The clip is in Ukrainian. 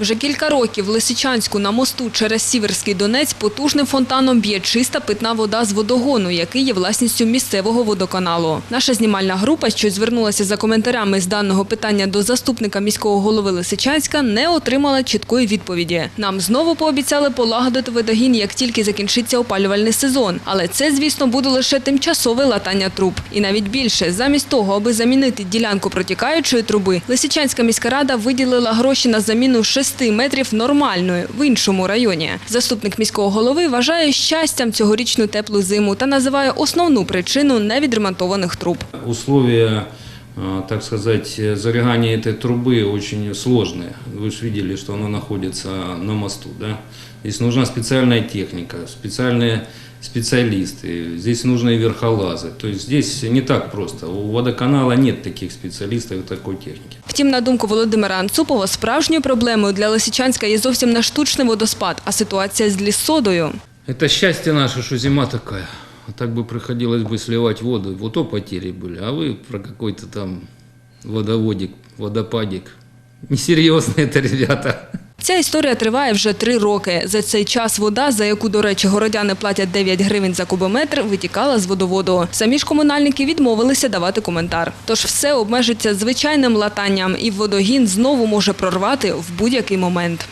Вже кілька років в Лисичанську на мосту через Сіверський Донець потужним фонтаном б'є чиста питна вода з водогону, який є власністю місцевого водоканалу. Наша знімальна група, що звернулася за коментарями з даного питання до заступника міського голови Лисичанська, не отримала чіткої відповіді. Нам знову пообіцяли полагодити водогін, як тільки закінчиться опалювальний сезон. Але це, звісно, буде лише тимчасове латання труб. І навіть більше, замість того, аби замінити ділянку протікаючої труби, Лисичанська міська рада виділила гроші на заміну 6 метрів нормальної в іншому районі. Заступник міського голови вважає щастям цьогорічну теплу зиму та називає основну причину невідремонтованих труб. Условия, так сказать, зарягания этой трубы очень сложные. Вы же видели, что она находится на мосту. Да? Здесь нужна специальная техника, специальные специалисты, здесь нужны верхолазы. То есть здесь не так просто. У водоканала нет таких специалистов и такой техники. Втім, на думку Володимира Анцупова, справжньою проблемою для Лисичанська є зовсім не штучний водоспад, а ситуація з лісодою. Это счастье наше, что зима такая. А так бы приходилось бы сливать воду. Вот то потери были. А вы про какой-то там водоводик, водопадик. Несерьезно это, ребята. Ця історія триває вже три роки. За цей час вода, за яку, до речі, городяни платять 9 гривень за кубометр, витікала з водоводу. Самі ж комунальники відмовилися давати коментар. Тож все обмежиться звичайним латанням, і водогін знову може прорвати в будь-який момент.